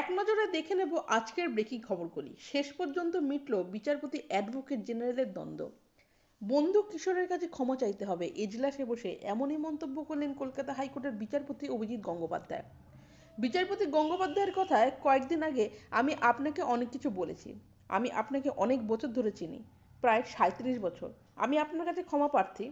এক নজরে দেখে নেব আজকের ব্রেকিং খবরগুলি। শেষ পর্যন্ত মিটল বিচারপতি অ্যাডভোকেট জেনারেলের দ্বন্দ্ব। বন্ধু কিশোরের কাছে ক্ষমা চাইতে হবে, এজলাসে বসে এমনই মন্তব্য করলেন কলকাতা হাইকোর্টের বিচারপতি অভিজিৎ গঙ্গোপাধ্যায়। বিচারপতি গঙ্গোপাধ্যায়ের কথায় কয়েকদিন আগে, আমি আপনাকে অনেক কিছু বলেছি। আমি আপনাকে অনেক বছর ধরে চিনি, প্রায় সাঁত্রিশ বছর। আমি আপনার কাছে ক্ষমা প্রার্থী।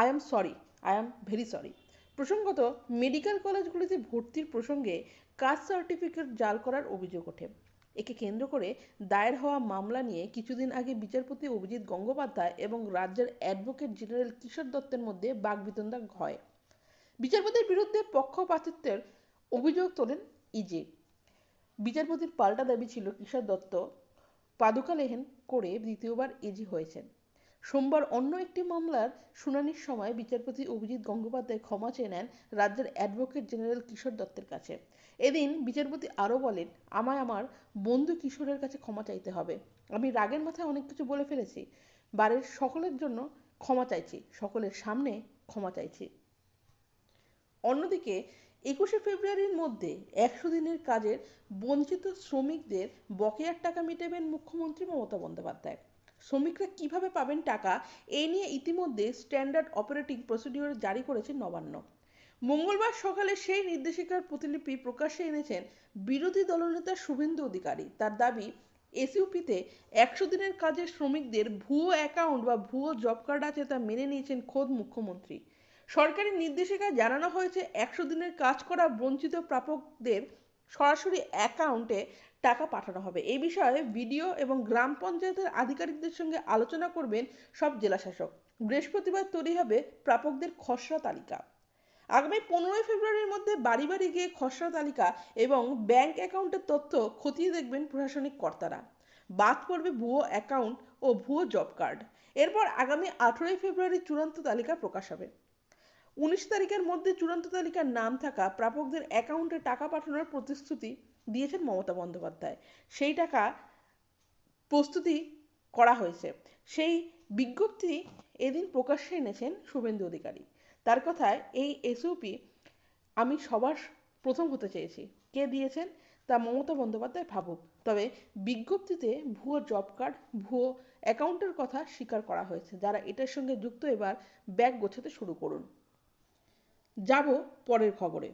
I am sorry I am very sorry প্রসঙ্গত, মেডিকেল কলেজগুলিতে ভর্তির প্রসঙ্গে কাস্ট সার্টিফিকেট জাল করার অভিযোগ ওঠে। একে কেন্দ্র করে দায়ের হওয়া মামলা নিয়ে কিছুদিন আগে বিচারপতি অভিজিৎ গঙ্গোপাধ্যায় এবং রাজ্যের অ্যাডভোকেট জেনারেল কিশোর দত্তের মধ্যে বাগবিতণ্ডা হয়। বিচারপতির বিরুদ্ধে পক্ষপাতিত্বের অভিযোগ তোলেন ইজে। বিচারপতির পাল্টা দাবি ছিল কিশোর দত্ত পাদুকা লেহেন করে দ্বিতীয়বার এজি হয়েছেন। সোমবার অন্য একটি মামলার শুনানির সময় বিচারপতি অভিজিৎ গঙ্গোপাধ্যায় ক্ষমা চেয়ে নেন রাজ্যের অ্যাডভোকেট জেনারেল কিশোর দত্তের কাছে। এদিন বিচারপতি আরও বলেন, আমায় আমার বন্ধু কিশোরের কাছে ক্ষমা চাইতে হবে। আমি রাগের মাথায় অনেক কিছু বলে ফেলেছি। বাড়ির সকলের জন্য ক্ষমা চাইছি, সকলের সামনে ক্ষমা চাইছি। অন্যদিকে, একুশে ফেব্রুয়ারির মধ্যে একশো দিনের কাজের বঞ্চিত শ্রমিকদের বকেয়ার টাকা মেটাবেন মুখ্যমন্ত্রী মমতা বন্দ্যোপাধ্যায়। শ্রমিকরা কীভাবে পাবেন টাকা এই নিয়ে ইতিমধ্যে স্ট্যান্ডার্ড অপারেটিং প্রসিডিওর জারি করেছে নবান্ন। মঙ্গলবার সকালে সেই নির্দেশিকার প্রতিলিপি প্রকাশ্যে এনেছেন বিরোধী দলনেতা শুভেন্দু অধিকারী। তার দাবি, এসইউপিতে একশো দিনের কাজের শ্রমিকদের ভুয়ো অ্যাকাউন্ট বা ভুয়ো জব কার্ড আছে তা মেনে নিয়েছেন খোদ মুখ্যমন্ত্রী। সরকারি নির্দেশিকায় জানানো হয়েছে, একশো দিনের কাজ করা বঞ্চিত প্রাপকদের সরাসরি অ্যাকাউন্টে টাকা পাঠানো হবে। এই বিষয়ে ভিডিও এবং গ্রাম পঞ্চায়েতের আধিকারিকদের সঙ্গে আলোচনা করবেন সব জেলাশাসক বৃহস্পতিবার তৈরি হবে প্রাপকদের খসড়া তালিকা। আগামী পনেরোই ফেব্রুয়ারির মধ্যে বাড়ি বাড়ি গিয়ে খসড়া তালিকা এবং ব্যাংক অ্যাকাউন্টের তথ্য খতিয়ে দেখবেন প্রশাসনিক কর্তারা। বাদ পড়বে ভুয়ো অ্যাকাউন্ট ও ভুয়ো জব কার্ড এরপর আগামী আঠেরোই ফেব্রুয়ারি চূড়ান্ত তালিকা প্রকাশ হবে। উনিশ তারিখের মধ্যে চূড়ান্ত তালিকার নাম থাকা প্রাপকদের অ্যাকাউন্টে টাকা পাঠানোর প্রতিশ্রুতি দিয়েছেন মমতা বন্দ্যোপাধ্যায়। সেই টাকা প্রস্তুতি করা হয়েছে। সেই বিজ্ঞপ্তি এদিন প্রকাশ্যে এনেছেন শুভেন্দু অধিকারী। তার কথায়, এই এসওপি আমি সবার প্রথম হতে চেয়েছি। কে দিয়েছেন তা মমতা বন্দ্যোপাধ্যায় ভাবুক। তবে বিজ্ঞপ্তিতে ভুয়ো জব কার্ড, ভুয়ো অ্যাকাউন্টের কথা স্বীকার করা হয়েছে। যারা এটার সঙ্গে যুক্ত এবার ব্যাগ গোছাতে শুরু করুন। যাব পরের খবরে।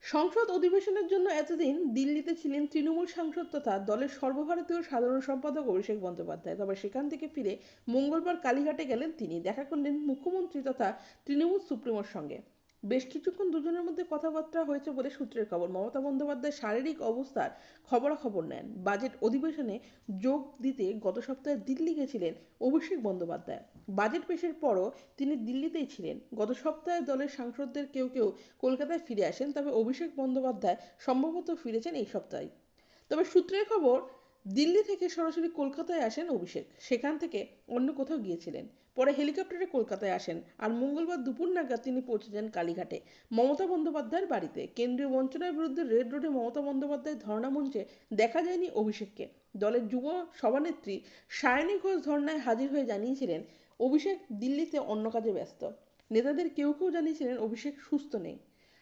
সংসদ অধিবেশনের জন্য এতদিন দিল্লিতে ছিলেন তৃণমূল সাংসদ তথা দলের সর্বভারতীয় সাধারণ সম্পাদক অভিষেক বন্দ্যোপাধ্যায়। তবে সেখান থেকে ফিরে মঙ্গলবার কালীঘাটে গেলেন তিনি। দেখা করলেন মুখ্যমন্ত্রী তথা তৃণমূল সুপ্রিমোর সঙ্গে। বেশ কিছুক্ষণ দুজনের মধ্যে কথাবার্তা হয়েছে বলে সূত্রের খবর। মমতা বন্দ্যোপাধ্যায় শারীরিক অবস্থার খবরাখবর নেন। বাজেট অধিবেশনে যোগ দিতে গত সপ্তাহে দিল্লি গেছিলেন অভিষেক বন্দ্যোপাধ্যায়। বাজেট পেশের পরও তিনি দিল্লিতেই ছিলেন। গত সপ্তাহে দলের সাংসদদের কেউ কেউ কলকাতায় ফিরে আসেন, তবে অভিষেক বন্দ্যোপাধ্যায় সম্ভবত ফিরেছেন এই সপ্তাহে। তবে সূত্রের খবর, দিল্লি থেকে সরাসরি কলকাতায় আসেন অভিষেক। সেখান থেকে অন্য কোথাও গিয়েছিলেন। পরে হেলিকপ্টারে কলকাতায় আসেন আর মঙ্গলবার দুপুর নাগাদ তিনি পৌঁছে যান কালীঘাটে। মমতা বন্দ্যোপাধ্যায়ের বাড়িতে। কেন্দ্রীয় বঞ্চনার বিরুদ্ধে রেড রোডে মমতা বন্দ্যোপাধ্যায়ের ধর্ণা মঞ্চে দেখা যায়নি অভিষেককে। দলের যুব সভানেত্রী সায়নী ঘোষ ধর্নায় হাজির হয়ে জানিয়েছিলেন, অভিষেক দিল্লিতে অন্য কাজে ব্যস্ত। নেতাদের কেউ কেউ জানিয়েছিলেন অভিষেক সুস্থ নেই।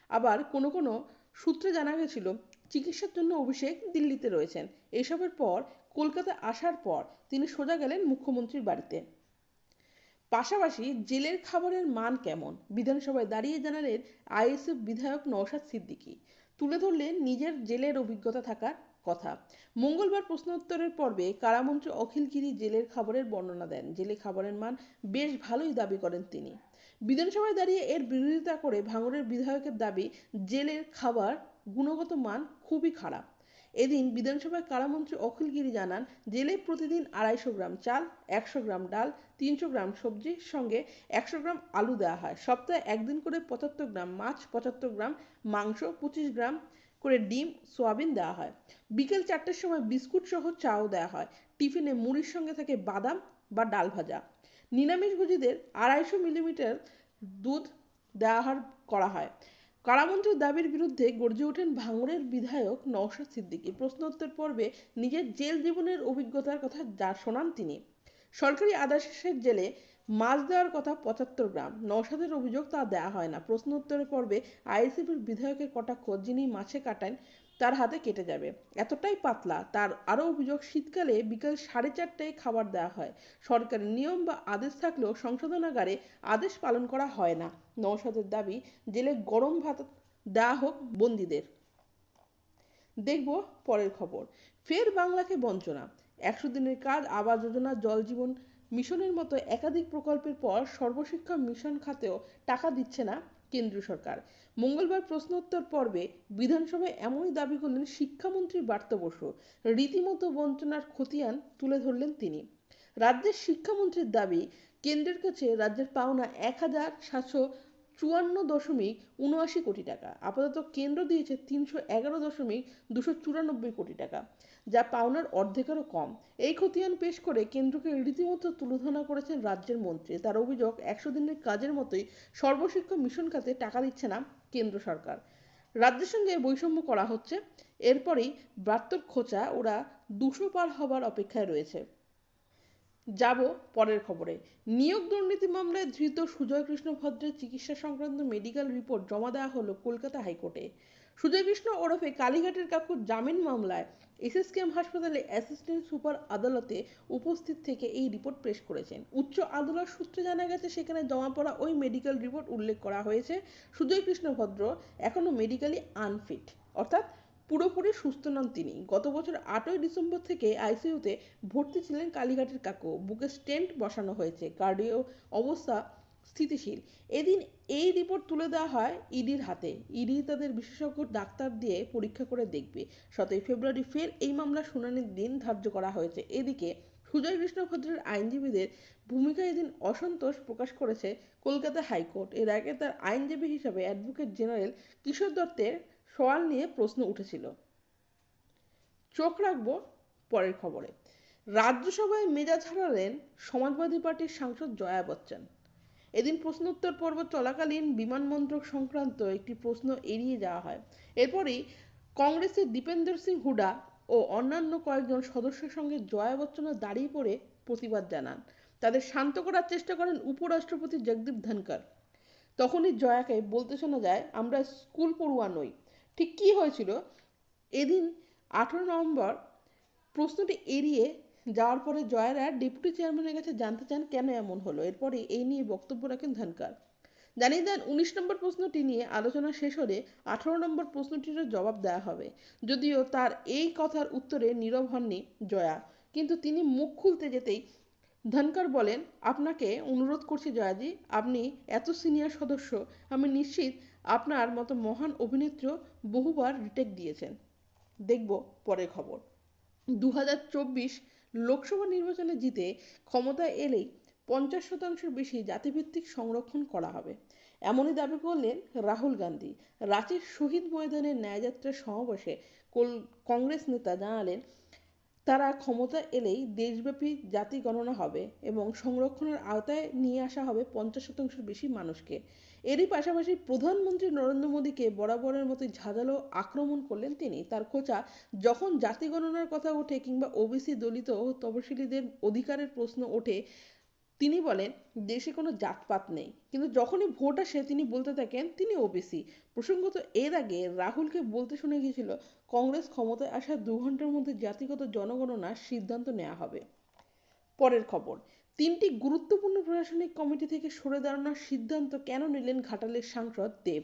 আবার কোনো কোনো সূত্রে জানা গেছিল, চিকিৎসার জন্য অভিষেক দিল্লিতে রয়েছেন। এসবের পর কলকাতা আসার পর তিনি সোজা গেলেন মুখ্যমন্ত্রীর বাড়িতে। পাশাপাশি জেলের খাবারের মান কেমন? বিধানসভায় দাঁড়িয়ে জানালেন আইএসএফ বিধায়ক নওশাদ সিদ্দিকী। তুলে ধরলেন নিজের জেলের অভিজ্ঞতা থাকার কথা। মঙ্গলবার প্রশ্নোত্তরের পর্বে কারামন্ত্রী অখিলগিরি জেলের খাবারের বর্ণনা দেন। জেলে খাবারের মান বেশ ভালোই দাবি করেন তিনি। বিধানসভায় দাঁড়িয়ে এর বিরোধিতা করে ভাঙড়ের বিধায়কের দাবি, জেলের খাবার গুণগত মান খুবই খারাপ। এদিন বিধানসভায় কারামন্ত্রী অখিল গিরি জানান, জেলে প্রতিদিন আড়াইশো গ্রাম চাল, একশো গ্রাম ডাল, তিনশো গ্রাম সবজির সঙ্গে একশো গ্রাম আলু দেওয়া হয়। সপ্তাহে একদিন করে পঁচাত্তর গ্রাম মাছ, পঁচাত্তর গ্রাম মাংস, পঁচিশ গ্রাম করে ডিম, সোয়াবিন দেওয়া হয়। বিকেল চারটের সময় বিস্কুট সহ চাও দেওয়া হয়। টিফিনে মুড়ির সঙ্গে থাকে বাদাম বা ডাল ভাজা। নিরামিষভোজীদের আড়াইশো মিলিমিটার দুধ দেওয়া করা হয়। কারামন্ত্রীর দাবির বিরুদ্ধে গর্জে ওঠেন ভাঙড়ের বিধায়ক নওশাদ সিদ্দিকী। প্রশ্নোত্তর পর্বে নিজের জেল জীবনের অভিজ্ঞতার কথা যা শোনান তিনি। সরকারি আদাসের জেলে মাছ দেওয়ার কথা পঁচাত্তর গ্রাম। নওশাদের অভিযোগ তা দেওয়া হয় না। প্রশ্ন উত্তরের পর্বে আইএসএফের বিধায়কের কটাক্ষ যিনি মাছে কাটান তার হাতে কেটে যাবে। এতটাই পাতলা, তার আরও অভিযোগ, শীতকালে বিকাল সাড়ে চারটায় খাবার দেওয়া হয়। সরকারের নিয়ম বা আদেশ থাকলেও সংশোধনাগারে আদেশ পালন করা হয় না। নওশাদের দাবি, জেলে গরম ভাত দেওয়া হোক বন্দীদের। দেখব পরের খবর। ফের বাংলাকে বঞ্চনা। একশো দিনের কাজ আবাস যোজনা, জল জীবন মিশনের মতো একাধিক প্রকল্পের পর সর্বশিক্ষা মিশন খাতেও টাকা দিচ্ছে না কেন্দ্রীয় সরকার। মঙ্গলবার প্রশ্নোত্তর পর্বে বিধানসভায় এমনই দাবি করলেন শিক্ষামন্ত্রী বার্ত বসু রীতিমতো বঞ্চনার খতিয়ান তুলে ধরলেন তিনি। রাজ্যের শিক্ষামন্ত্রীর দাবি, কেন্দ্রের কাছে রাজ্যের পাওনা এক হাজার সাতশো চুয়ান্ন দশমিক উনআশি কোটি টাকা। আপাতত কেন্দ্র দিয়েছে তিনশো এগারো দশমিক দুশো চুরানব্বই কোটি টাকা, যা পাওনার অর্ধেকেরও কম। এই খতিয়ান পেশ করে কেন্দ্রকে রীতিমতো তুলোধনা করেছেন রাজ্যের মন্ত্রী। তার অভিযোগ, একশো দিনের কাজের মতোই সর্বশিক্ষা মিশন খাতে টাকা দিচ্ছে না কেন্দ্র সরকার। রাজ্যের সঙ্গে বৈষম্য করা হচ্ছে। এরপরেই ব্রাত্যর খোঁচা ওরা দুশো পার হবার অপেক্ষায় রয়েছে। যাব পরের খবরে। নিয়োগ দুর্নীতি মামলায় ধৃত সুজয় কৃষ্ণ ভদ্রের চিকিৎসা সংক্রান্ত মেডিকেল রিপোর্ট জমা দেওয়া হলো কলকাতা হাইকোর্টে। সুজয় কৃষ্ণ ওরফে কালীঘাটের কাকুর জামিন মামলায় এসএসকেএম হাসপাতালে অ্যাসিস্ট্যান্ট সুপার আদালতে উপস্থিত থেকে এই রিপোর্ট পেশ করেছেন। উচ্চ আদালত সূত্রে জানা গেছে, সেখানে জমা পড়া ওই মেডিকেল রিপোর্ট উল্লেখ করা হয়েছে। সুজয় কৃষ্ণ ভদ্র এখনও মেডিকেলি আনফিট অর্থাৎ পুরোপুরি সুস্থ নন তিনি। গত বছর আটই ডিসেম্বর থেকে আইসিইউতে ভর্তি ছিলেন কালীঘাটের কাকু। বুকে স্টেন্ট বসানো হয়েছে। কার্ডিও অবস্থা স্থিতিশীল। এদিন এই রিপোর্ট তুলে দেওয়া হয় ইডির হাতে। ইডি তাদের বিশেষজ্ঞ ডাক্তার দিয়ে পরীক্ষা করে দেখবে। সতেরোই ফেব্রুয়ারি ফের এই মামলার শুনানির দিন ধার্য করা হয়েছে। এদিকে সুজয় কৃষ্ণ ভদ্রের আইনজীবীদের ভূমিকায় এদিন অসন্তোষ প্রকাশ করেছে কলকাতা হাইকোর্ট। এর আগে তার আইনজীবী হিসাবে অ্যাডভোকেট জেনারেল কিশোর দত্তের সওয়াল নিয়ে প্রশ্ন উঠেছিল। চোখ রাখব পরের খবরে। রাজ্যসভায় মেজাজ হারালেন সমাজবাদী পার্টির সাংসদ জয়া বচ্চন। এদিন প্রশ্নোত্তর পর্ব চলাকালীন বিমানমন্ত্রক সংক্রান্ত একটি প্রশ্ন এড়িয়ে যাওয়া হয়। এরপরই কংগ্রেসের দীপেন্দর সিং হুডা ও অন্যান্য কয়েকজন সদস্যের সঙ্গে জয়া বচ্চনও দাঁড়িয়ে পড়ে প্রতিবাদ জানান। তাদের শান্ত করার চেষ্টা করেন উপরাষ্ট্রপতি জগদীপ ধনকর তখনই জয়াকে বলতে শোনা যায়, আমরা স্কুল পড়ুয়া নই। ঠিক কী হয়েছিল? এদিন আঠেরো নভেম্বর প্রশ্নটি এড়িয়ে যাওয়ার পরে জয়ারা ডেপুটি চেয়ারম্যানের কাছে জানতে চান কেন এমন হলো। এরপরে এই নিয়ে বক্তব্য রাখেন ধনকার। জানিয়ে দেন, উনিশ নম্বর প্রশ্নটি নিয়ে আলোচনা শেষ হলে আঠারো নম্বর প্রশ্নটিরও জবাব দেওয়া হবে। যদিও তার এই কথার উত্তরে নীরব হননি জয়া। কিন্তু তিনি মুখ খুলতে যেতেই ধনকর বলেন, আপনাকে অনুরোধ করছি জয়াজি, আপনি এত সিনিয়র সদস্য, আমি নিশ্চিত আপনার মতো মহান অভিনেত্রী বহুবার রিটেক দিয়েছেন। দেখব পরের খবর। দু লোকসভা নির্বাচনে জিতে ক্ষমতায় এলেই পঞ্চাশ শতাংশের বেশি জাতিভিত্তিক সংরক্ষণ করা হবে। এমনই দাবি করলেন রাহুল গান্ধী। রাঁচির শহীদ ময়দানের ন্যায়যাত্রার সমাবেশে কংগ্রেস নেতা জানালেন তারা ক্ষমতা এলেই দেশব্যাপী জাতি গণনা হবে এবং সংরক্ষণের আওতায় নিয়ে আসা হবে পঞ্চাশ শতাংশের বেশি মানুষকে। এরই পাশাপাশি প্রধানমন্ত্রী নরেন্দ্র মোদীকে বরাবরের মতো ঝাঁঝালো আক্রমণ করলেন তিনি। তার খোঁচা, যখন জাতি গণনার কথা ওঠে কিংবা ওবিসি দলিত তপশিলীদের অধিকারের প্রশ্ন ওঠে তিনি বলেন, দেশে কোনো জাতপাত নেই। কিন্তু যখনই ভোট আসে, তিনি বলতে থাকেন, তিনি ওবিসি প্রসঙ্গত, এর আগে রাহুলকে বলতে শুনে গিয়েছিল, কংগ্রেস ক্ষমতায় আসার দু ঘণ্টার মধ্যে জাতিগত জনগণনার সিদ্ধান্ত নেওয়া হবে। পরের খবর, তিনটি গুরুত্বপূর্ণ প্রশাসনিক কমিটি থেকে সরে দাঁড়ানোর সিদ্ধান্ত কেন নিলেন ঘাটালের সাংসদ দেব?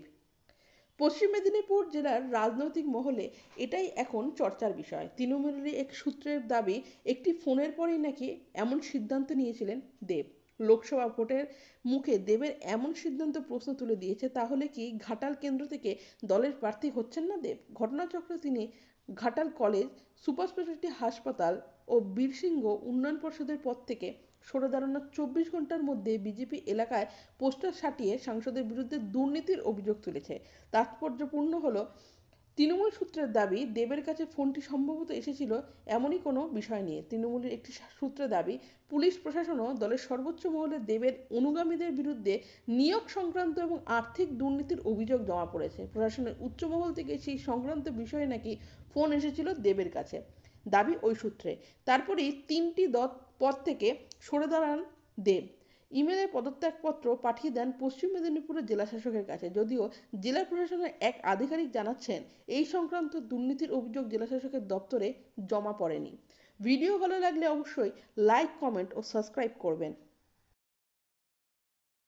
পশ্চিম মেদিনীপুর জেলার রাজনৈতিক মহলে এটাই এখন চর্চার বিষয়। তৃণমূলের এক সূত্রের দাবি, একটি ফোনের পরেই নাকি এমন সিদ্ধান্ত নিয়েছিলেন দেব। লোকসভা ভোটের মুখে দেবের এমন সিদ্ধান্ত প্রশ্ন তুলে দিয়েছে, তাহলে কি ঘাটাল কেন্দ্র থেকে দলের প্রার্থী হচ্ছেন না দেব? ঘটনাচক্রে তিনি ঘাটাল কলেজ সুপার স্পেশালিটি হাসপাতাল ও বীরসিংহ উন্নয়ন পর্ষদের পদ থেকে দাঁড়ানোর চব্বিশ ঘণ্টার মধ্যে বিজেপি এলাকায় পোস্টার সাটিয়ে সাংসদের বিরুদ্ধে দুর্নীতির অভিযোগ তুলেছে। তাৎপর্যপূর্ণ হলো, তৃণমূল সূত্রের দাবি, দেবের কাছে ফোনটি সম্ভবত এসেছিল এমনই কোনো বিষয় নিয়ে। তৃণমূলের একটি সূত্রে দাবি, পুলিশ প্রশাসনও দলের সর্বোচ্চ মহলে দেবের অনুগামীদের বিরুদ্ধে নিয়োগ সংক্রান্ত এবং আর্থিক দুর্নীতির অভিযোগ জমা পড়েছে। প্রশাসনের উচ্চমহল থেকে সেই সংক্রান্ত বিষয়ে নাকি ফোন এসেছিল দেবের কাছে। দাবি ওই সূত্রে। তারপরেই তিনটি পদ থেকে সরে দাঁড়ান দেব। ইমেলে পদত্যাগপত্র পাঠিয়ে দেন পশ্চিম মেদিনীপুরের জেলা শাসকের কাছে। যদিও জেলা প্রশাসনের এক আধিকারিক জানাচ্ছেন, এই সংক্রান্ত দুর্নীতির অভিযোগ জেলা শাসকের দপ্তরে জমা পড়েনি। ভিডিও ভালো লাগলে অবশ্যই লাইক, কমেন্ট ও সাবস্ক্রাইব করবেন।